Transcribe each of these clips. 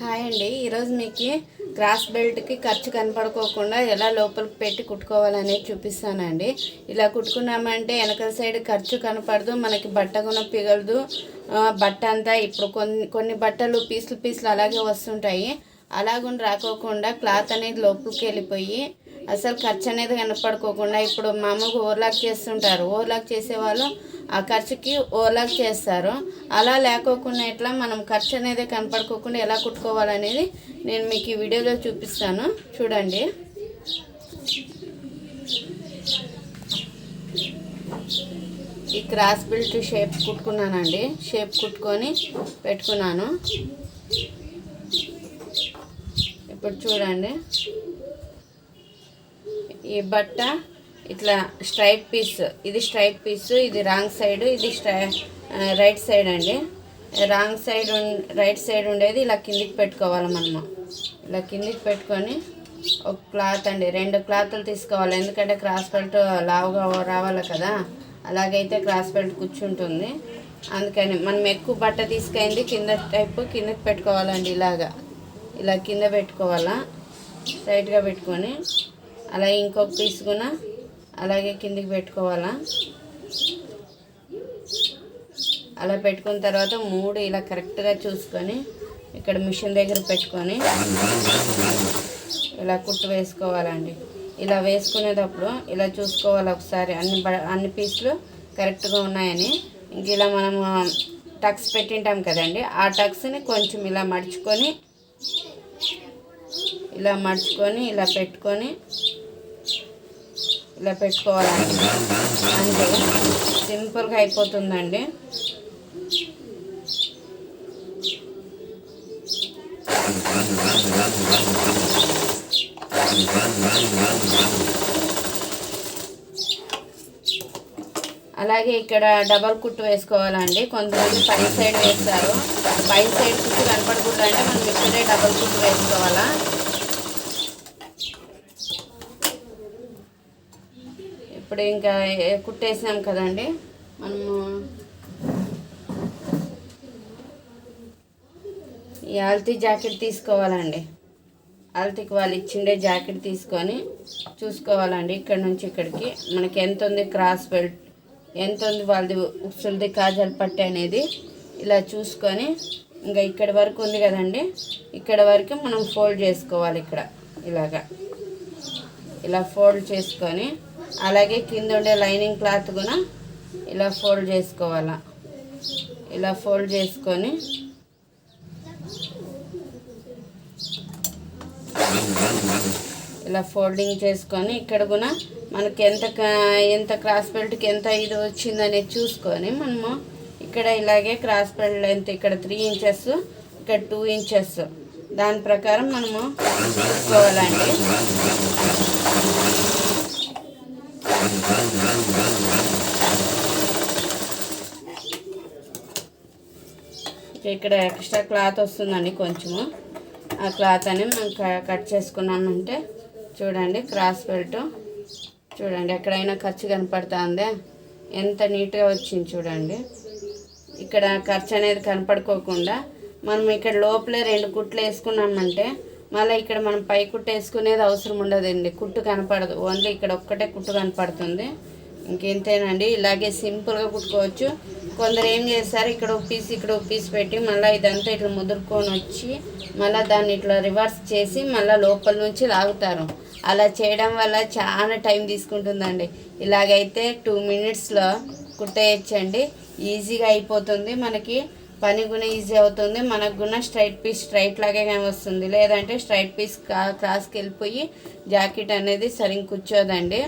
Hi అండి ఈరోజు మీకు క్రాస్ బెల్ట్కి ఖర్చు కనపడుకోకుండా ఎలా లోపలికి పెట్టి కుట్టుకోవాలనేది చూపిస్తానండి. ఇలా కుట్టుకున్నామంటే వెనకల సైడ్ ఖర్చు కనపడదు మనకి బట్ట కూడా పిగలదు బట్ట అంతా ఇప్పుడు కొన్ని కొన్ని బట్టలు పీసులు పీసులు అలాగే వస్తుంటాయి. అలాగుండి రాకోకుండా క్లాత్ అనేది లోపలికి వెళ్ళిపోయి అసలు ఖర్చు అనేది కనపడుకోకుండా ఇప్పుడు మామూలుగా ఓవర్లాక్ చేస్తుంటారు. ఓవర్లాక్ చేసేవాళ్ళు ఖర్చుకి ఓలా చేస్తారు. అలా లేకోకుండా ఎట్లా మనం ఖర్చు అనేది కనపడుకోకుండా ఎలా కుట్టుకోవాలనేది నేను మీకు ఈ వీడియోలో చూపిస్తాను. చూడండి. ఈ క్రాస్ బిల్ట్ షేప్ కుట్టుకున్నానండి. షేప్ కుట్టుకొని పెట్టుకున్నాను. ఇప్పుడు చూడండి. ఈ బట్ట ఇట్లా స్ట్రైట్ పీస్ ఇది స్ట్రైట్ పీస్ ఇది రాంగ్ సైడ్ ఇది స్ట్రై రైట్ సైడ్ అండి. రాంగ్ సైడ్ రైట్ సైడ్ ఉండేది ఇలా కిందికి పెట్టుకోవాలి మనము. ఇలా కిందికి పెట్టుకొని ఒక క్లాత్ అండి రెండు క్లాత్లు తీసుకోవాలి. ఎందుకంటే క్రాస్ బెల్ట్ లావుగా రావాలి కదా. అలాగైతే క్రాస్ బెల్ట్ కూర్చుంటుంది. అందుకని మనం ఎక్కువ బట్ట తీసుకైంది కింద టైపు కిందకి పెట్టుకోవాలండి ఇలాగా. ఇలా కింద పెట్టుకోవాలా. సైట్గా పెట్టుకొని అలా ఇంకొక పీస్ కూడా అలాగే కిందికి పెట్టుకోవాలా? అలా పెట్టుకున్న తర్వాత మూడు ఇలా కరెక్ట్గా చూసుకొని ఇక్కడ మిషన్ దగ్గర పెట్టుకొని ఇలా కుట్టు వేసుకోవాలండి. ఇలా వేసుకునేటప్పుడు ఇలా చూసుకోవాలి ఒకసారి. అన్ని బ- అన్ని పీసులు కరెక్ట్గా ఉన్నాయని. ఇంక ఇలా మనము టక్స్ పెట్టింటాం కదండి. ఆ టక్స్ని కొంచెం ఇలా మడుచుకొని ఇలా మడుచుకొని ఇలా పెట్టుకొని ఇలా పెట్టుకోవాలండి అంతే సింపుల్గా అయిపోతుందండి. అలాగే ఇక్కడ డబల్ కుట్టు వేసుకోవాలండి. కొంతమంది పై సైడ్ వేస్తారు. పై సైడ్ కుట్టు కనపడకూడదు అంటే మనం ఇక్కడే డబల్ కుట్టు వేసుకోవాలా? ఇప్పుడు ఇంకా కుట్టేసాం కుట్టేసినాం కదండి. మనము ఈ ఆల్తీ జాకెట్ తీసుకోవాలండి. ఆల్తీకి వాళ్ళు ఇచ్చిండే జాకెట్ తీసుకొని చూసుకోవాలండి ఇక్కడ నుంచి ఇక్కడికి. మనకి ఎంత ఉంది క్రాస్ బెల్ట్ ఎంత ఉంది వాళ్ళది ఉక్సులది కాజల్ పట్టి అనేది ఇలా చూసుకొని ఇంకా ఇక్కడ వరకు ఉంది కదండి. ఇక్కడ వరకు మనం ఫోల్డ్ చేసుకోవాలి ఇక్కడ ఇలాగా. ఇలా ఫోల్డ్ చేసుకొని అలాగే కింద ఉండే లైనింగ్ క్లాత్ కూడా ఇలా ఫోల్డ్ చేసుకోవాలా. ఇలా ఫోల్డ్ చేసుకొని ఇలా ఫోల్డింగ్ చేసుకొని ఇక్కడ కూడా మనకి ఎంత ఎంత క్రాస్ బెల్ట్కి ఎంత ఇది వచ్చిందనేది చూసుకొని మనము ఇక్కడ ఇలాగే క్రాస్ బెల్ట్ లెంత్ ఇక్కడ త్రీ ఇంచెస్ ఇక్కడ టూ ఇంచెస్. దాని ప్రకారం మనము చూసుకోవాలండి ఇక్కడ ఎక్స్ట్రా క్లాత్ వస్తుందండి కొంచెము. ఆ క్లాత్ అని మనం క- కట్ చేసుకున్నామంటే చూడండి క్రాస్ బెల్ట్. చూడండి ఎక్కడైనా ఖర్చు కనపడుతుందే. ఎంత నీట్గా వచ్చింది చూడండి. ఇక్కడ ఖర్చు అనేది కనపడుకోకుండా మనం ఇక్కడ లోపలే రెండు కుట్లు వేసుకున్నామంటే మళ్ళీ ఇక్కడ మనం పై కుట్టు వేసుకునేది అవసరం ఉండదండి. కుట్టు కనపడదు. ఓన్లీ ఇక్కడ ఒక్కటే కుట్టు కనపడుతుంది. ఇంకెంతేనండి ఇలాగే సింపుల్గా కుట్టుకోవచ్చు. కొందరు ఏం చేస్తారు ఇక్కడ ఒక పీస్ ఇక్కడ ఒక పీస్ పెట్టి మళ్ళీ ఇదంతా ఇట్లా ముదురుకొని వచ్చి మళ్ళీ దాన్ని ఇట్లా రివర్స్ చేసి మళ్ళీ లోపల నుంచి లాగుతారు. అలా చేయడం వల్ల చాలా టైం తీసుకుంటుందండి. ఇలాగైతే టూ మినిట్స్లో కుట్టేయచ్చండి. ఈజీగా అయిపోతుంది మనకి. పని కూడా ఈజీ అవుతుంది. మనకు కూడా స్ట్రైట్ పీస్ స్ట్రైట్ లాగే కానీ వస్తుంది. లేదంటే స్ట్రైట్ పీస్ క్రాస్కి వెళ్ళిపోయి జాకెట్ అనేది సరిగ్గా కూర్చోదండి.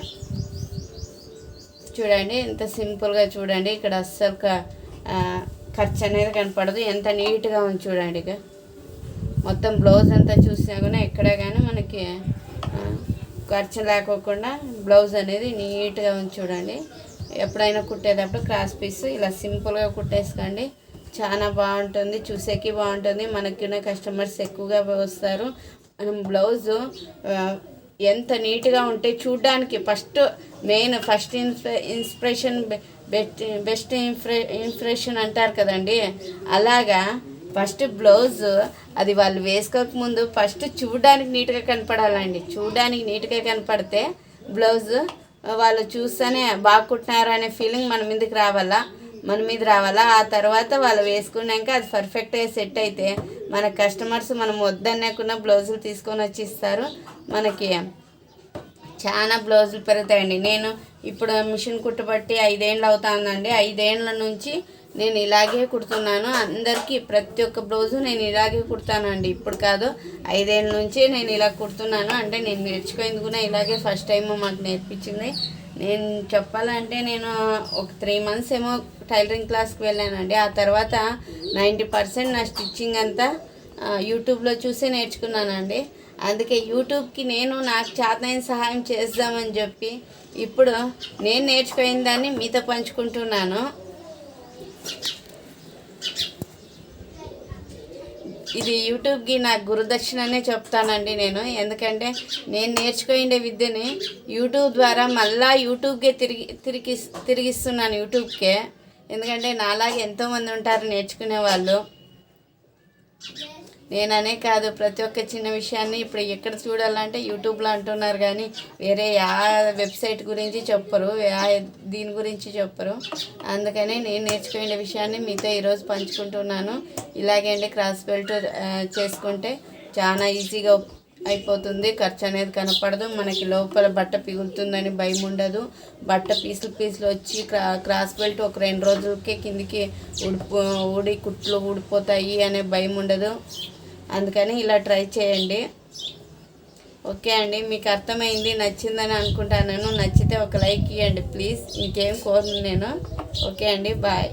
చూడండి ఎంత సింపుల్గా చూడండి. ఇక్కడ అస్సలు ఖర్చు అనేది కనపడదు. ఎంత నీట్గా ఉంది చూడండి ఇక. మొత్తం బ్లౌజ్ అంతా చూసినా కూడా ఎక్కడ కానీ మనకి ఖర్చు లేకోకుండా బ్లౌజ్ అనేది నీట్గా ఉంది చూడండి. ఎప్పుడైనా కుట్టేటప్పుడు క్రాస్ పీస్ ఇలా సింపుల్గా కుట్టేసుకోండి. చాలా బాగుంటుంది చూసేకి బాగుంటుంది. మనకి కస్టమర్స్ ఎక్కువగా వస్తారు. మనం బ్లౌజు ఎంత నీట్గా ఉంటే చూడ్డానికి ఫస్ట్ మెయిన్ ఫస్ట్ ఇన్స్పి ఇన్స్పిరేషన్ బెస్ట్ బెస్ట్ ఇన్ఫ్రే ఇన్స్పిరేషన్ అంటారు కదండి. అలాగా ఫస్ట్ బ్లౌజ్ అది వాళ్ళు వేసుకోక ముందు ఫస్ట్ చూడడానికి నీట్గా కనపడాలండి. చూడడానికి నీట్గా కనపడితే బ్లౌజ్ వాళ్ళు చూస్తేనే బాగుంటున్నారు అనే ఫీలింగ్ మన మీదకి రావాలా. మన మీద రావాలా? ఆ తర్వాత వాళ్ళు వేసుకున్నాక అది పర్ఫెక్ట్గా సెట్ అయితే మన కస్టమర్స్ మనం వద్దన్నకుండా బ్లౌజులు తీసుకొని వచ్చి ఇస్తారు మనకి చాలా బ్లౌజులు పెరుగుతాయండి. నేను ఇప్పుడు మిషన్ కుట్టబట్టి ఐదేండ్లు అవుతుందండి. ఐదేండ్ల నుంచి నేను ఇలాగే కుడుతున్నాను. అందరికీ ప్రతి ఒక్క బ్లౌజు నేను ఇలాగే కుడతానండి. ఇప్పుడు కాదు ఐదేళ్ళ నుంచి నేను ఇలా కుడుతున్నాను. అంటే నేను నేర్చుకుంది కూడా ఇలాగే ఫస్ట్ టైం మాకు నేర్పించింది. నేను చెప్పాలంటే నేను ఒక త్రీ మంత్స్ ఏమో టైలరింగ్ క్లాస్కి వెళ్ళానండి. ఆ తర్వాత నైంటీ పర్సెంట్ నా స్టిచ్చింగ్ అంతా యూట్యూబ్లో చూసే నేర్చుకున్నానండి. అందుకే యూట్యూబ్కి నేను నాకు చేతనైన సహాయం చేద్దామని చెప్పి ఇప్పుడు నేను నేర్చుకున్న దాన్ని మీతో పంచుకుంటున్నాను. ఇది యూట్యూబ్కి నా గురుదక్షిణనే చెప్తానండి నేను. ఎందుకంటే నేను నేర్చుకునే విద్యని యూట్యూబ్ ద్వారా మళ్ళా యూట్యూబ్కే తిరిగి తిరిగి తిరిగిస్తున్నాను యూట్యూబ్కే. ఎందుకంటే నాలాగే ఎంతోమంది ఉంటారు నేర్చుకునే వాళ్ళు నేననే కాదు ప్రతి ఒక్క చిన్న విషయాన్ని ఇప్పుడు ఎక్కడ చూడాలంటే యూట్యూబ్లో అంటున్నారు కానీ వేరే ఆ వెబ్సైట్ గురించి చెప్పరు ఆ దీని గురించి చెప్పరు. అందుకని నేను నేర్చుకునే విషయాన్ని మీతో ఈరోజు పంచుకుంటున్నాను. ఇలాగే అండి క్రాస్ బెల్ట్ చేసుకుంటే చాలా ఈజీగా అయిపోతుంది. ఖర్చు అనేది కనపడదు. మనకి లోపల బట్ట పిగులుతుందని భయం ఉండదు. బట్ట పీసులు పీసులు వచ్చి క్రా క్రాస్ బెల్ట్ ఒక రెండు రోజులకే కిందికి ఊడిపో ఊడి కుట్లు ఊడిపోతాయి అనే భయం ఉండదు. అందుకని ఇలా ట్రై చేయండి. ఓకే అండి మీకు అర్థమైంది నచ్చిందని అనుకుంటాను. నచ్చితే ఒక లైక్ ఇవ్వండి ప్లీజ్. ఇంకేం కోరను నేను. ఓకే అండి బాయ్.